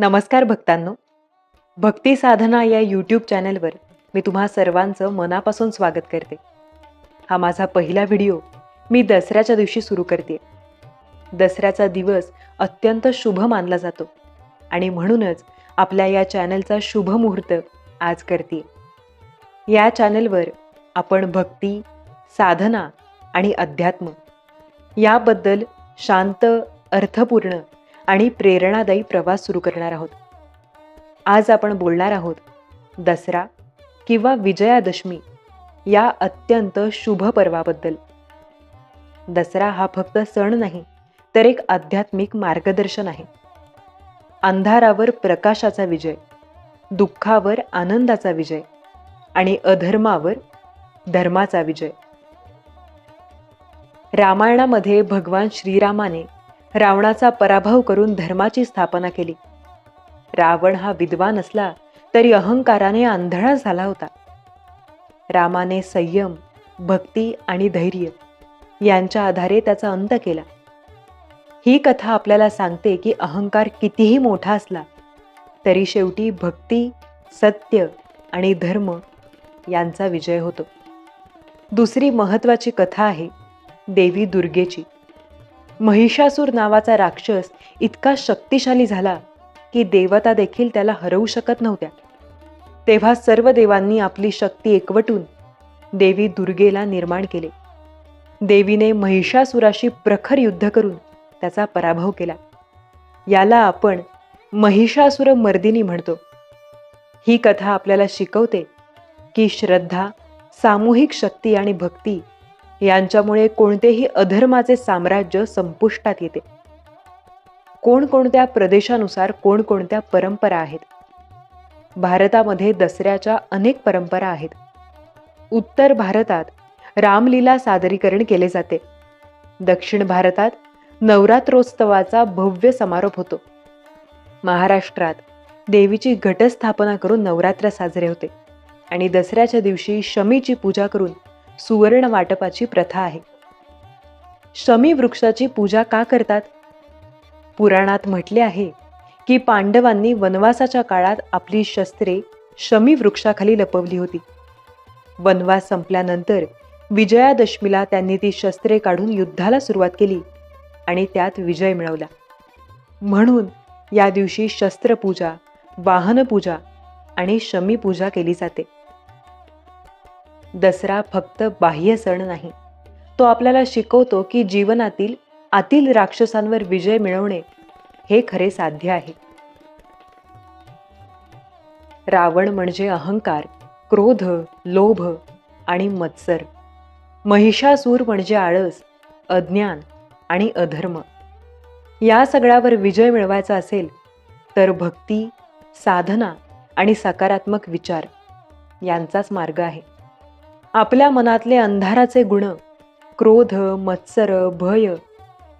नमस्कार भक्तांनो. भक्ती साधना या यूट्यूब चॅनलवर मी तुम्हा सर्वांचं मनापासून स्वागत करते. हा माझा पहिला व्हिडिओ मी दसऱ्याच्या दिवशी सुरू करते. दसऱ्याचा दिवस अत्यंत शुभ मानला जातो आणि म्हणूनच आपल्या या चॅनलचा शुभ मुहूर्त आज करते. या चॅनलवर आपण भक्ती साधना आणि अध्यात्म याबद्दल शांत अर्थपूर्ण आणि प्रेरणादायी प्रवास सुरू करणार आहोत. आज आपण बोलणार आहोत दसरा किंवा विजयादशमी या अत्यंत शुभ पर्वाबद्दल. दसरा हा फक्त सण नाही तर एक आध्यात्मिक मार्गदर्शन आहे. अंधारावर प्रकाशाचा विजय दुःखावर आनंदाचा विजय आणि अधर्मावर धर्माचा विजय. रामायणामध्ये भगवान श्रीरामाने रावणाचा पराभव करून धर्माची स्थापना केली. रावण हा विद्वान असला तरी अहंकाराने आंधळा झाला होता. रामाने संयम भक्ती आणि धैर्य यांच्या आधारे त्याचा अंत केला. ही कथा आपल्याला सांगते की अहंकार कितीही मोठा असला तरी शेवटी भक्ती सत्य आणि धर्म यांचा विजय होतो. दुसरी महत्त्वाची कथा आहे देवी दुर्गेची. महिषासूर नावाचा राक्षस इतका शक्तिशाली झाला की देवता देखील त्याला हरवू शकत नव्हत्या. तेव्हा सर्व देवांनी आपली शक्ती एकवटून देवी दुर्गेला निर्माण केले. देवीने महिषासुराशी प्रखर युद्ध करून त्याचा पराभव केला. याला आपण महिषासुर मर्दिनी म्हणतो. ही कथा आपल्याला शिकवते की श्रद्धा सामूहिक शक्ती आणि भक्ती यांच्यामुळे कोणतेही अधर्माचे साम्राज्य संपुष्टात येते. कोणकोणत्या प्रदेशानुसार कोणकोणत्या परंपरा आहेत. भारतामध्ये दसऱ्याच्या अनेक परंपरा आहेत. उत्तर भारतात रामलीला सादरीकरण केले जाते. दक्षिण भारतात नवरात्रोत्सवाचा भव्य समारोप होतो. महाराष्ट्रात देवीची घटस्थापना करून नवरात्र साजरे होते. आणि दसऱ्याच्या दिवशी शमीची पूजा करून सुवर्ण वाटपाची प्रथा आहे. शमी वृक्षाची पूजा का करतात? पुराणात म्हटले आहे की पांडवांनी वनवासाच्या काळात आपली शस्त्रे शमी वृक्षाखाली लपवली होती. वनवास संपल्यानंतर विजयादशमीला त्यांनी ती शस्त्रे काढून युद्धाला सुरुवात केली आणि त्यात विजय मिळवला. म्हणून या दिवशी शस्त्रपूजा वाहनपूजा आणि शमी पूजा केली जाते. दसरा फक्त बाह्य सण नाही. तो आपल्याला शिकवतो की जीवनातील आतील राक्षसांवर विजय मिळवणे हे खरे साध्य आहे. रावण म्हणजे अहंकार क्रोध लोभ आणि मत्सर. महिषासूर म्हणजे आळस अज्ञान आणि अधर्म. या सगळ्यावर विजय मिळवायचा असेल तर भक्ती साधना आणि सकारात्मक विचार यांचाच मार्ग आहे. आपल्या मनातले अंधाराचे गुण क्रोध मत्सर भय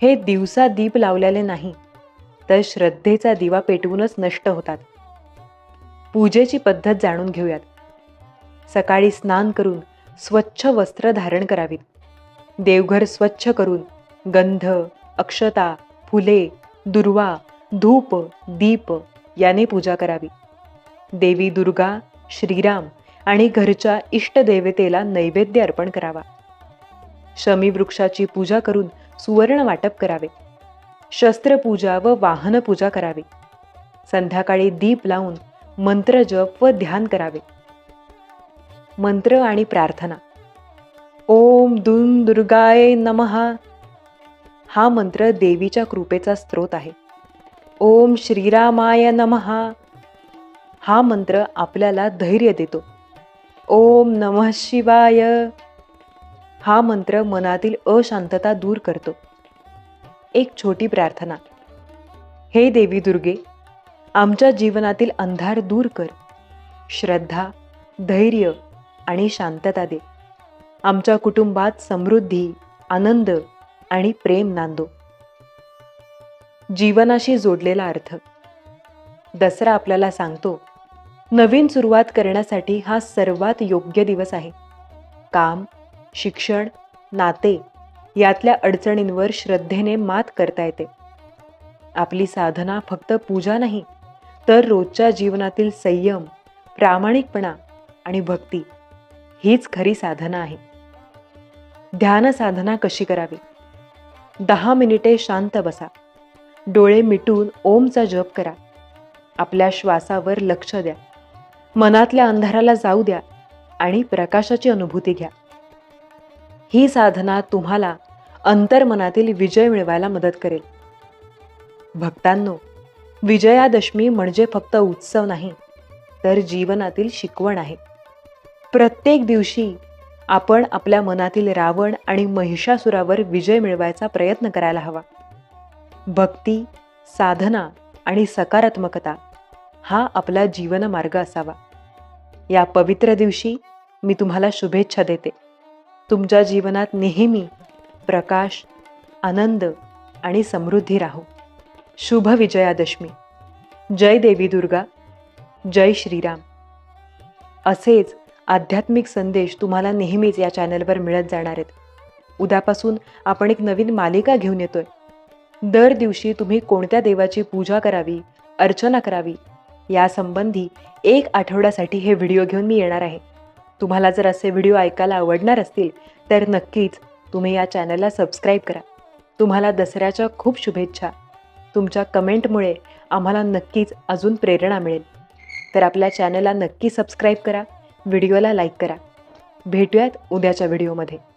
हे दिवसा दीप लावलेले नाही तर श्रद्धेचा दिवा पेटवूनच नष्ट होतात. पूजेची पद्धत जाणून घेऊयात. सकाळी स्नान करून स्वच्छ वस्त्र धारण करावीत. देवघर स्वच्छ करून गंध अक्षता फुले दुर्वा धूप दीप याने पूजा करावी. देवी दुर्गा श्रीराम आणि घरच्या इष्टदेवतेला नैवेद्य अर्पण करावा. शमी वृक्षाची पूजा करून सुवर्ण वाटप करावे. शस्त्रपूजा व वाहनपूजा करावी. संध्याकाळी दीप लावून मंत्र जप व ध्यान करावे. मंत्र आणि प्रार्थना. ओम दुम दुर्गाय नमहा हा मंत्र देवीच्या कृपेचा स्रोत आहे. ओम श्रीरामाय नमहा हा मंत्र आपल्याला धैर्य देतो. ओम नमः शिवाय. हा मंत्र मनातील अशांतता दूर करतो. एक छोटी प्रार्थना. हे देवी दुर्गे आमच्या जीवनातील अंधार दूर कर. श्रद्धा धैर्य आणि शांतता दे. आमच्या कुटुंबात समृद्धी आनंद आणि प्रेम नांदो. जीवनाशी जोडलेला अर्थ. दसरा आपल्याला सांगतो नवीन सुरुवात करण्यासाठी हा सर्वात योग्य दिवस आहे. काम शिक्षण नाते यातल्या अडचणींवर श्रद्धेने मात करता येते. आपली साधना फक्त पूजा नाही तर रोजच्या जीवनातील संयम प्रामाणिकपणा आणि भक्ती हीच खरी साधना आहे. ध्यान साधना कशी करावी? दहा मिनिटे शांत बसा. डोळे मिटून ओमचा जप करा. आपल्या श्वासावर लक्ष द्या. मनातल्या अंधाराला जाऊ द्या आणि प्रकाशाची अनुभूती घ्या. ही साधना तुम्हाला अंतर्मनातील विजय मिळवायला मदत करेल. भक्तांनो विजयादशमी म्हणजे फक्त उत्सव नाही तर जीवनातील शिकवण आहे. प्रत्येक दिवशी आपण आपल्या मनातील रावण आणि महिषासुरावर विजय मिळवायचा प्रयत्न करायला हवा. भक्ती साधना आणि सकारात्मकता हा आपला जीवनमार्ग असावा. या पवित्र दिवशी मी तुम्हाला शुभेच्छा देते. तुमच्या जीवनात नेहमी प्रकाश आनंद आणि समृद्धी राहो. शुभ विजयादशमी. जय देवी दुर्गा. जय श्रीराम. असेच आध्यात्मिक संदेश तुम्हाला नेहमीच या चॅनलवर मिळत जाणार आहेत. उद्यापासून आपण एक नवीन मालिका घेऊन येतोय. दर दिवशी तुम्ही कोणत्या देवाची पूजा करावी अर्चना करावी यासंबंधी एक आठवड्यासाठी हे व्हिडिओ घेऊन मी येणार आहे. तुम्हाला जर असे व्हिडिओ ऐकायला आवडणार असतील तर नक्कीच तुम्ही या चॅनलला सबस्क्राईब करा. तुम्हाला दसऱ्याच्या खूप शुभेच्छा. तुमच्या कमेंटमुळे आम्हाला नक्कीच अजून प्रेरणा मिळेल. तर आपल्या चॅनलला नक्की सबस्क्राईब करा व्हिडिओला लाईक करा. भेटूयात उद्याच्या व्हिडिओमध्ये.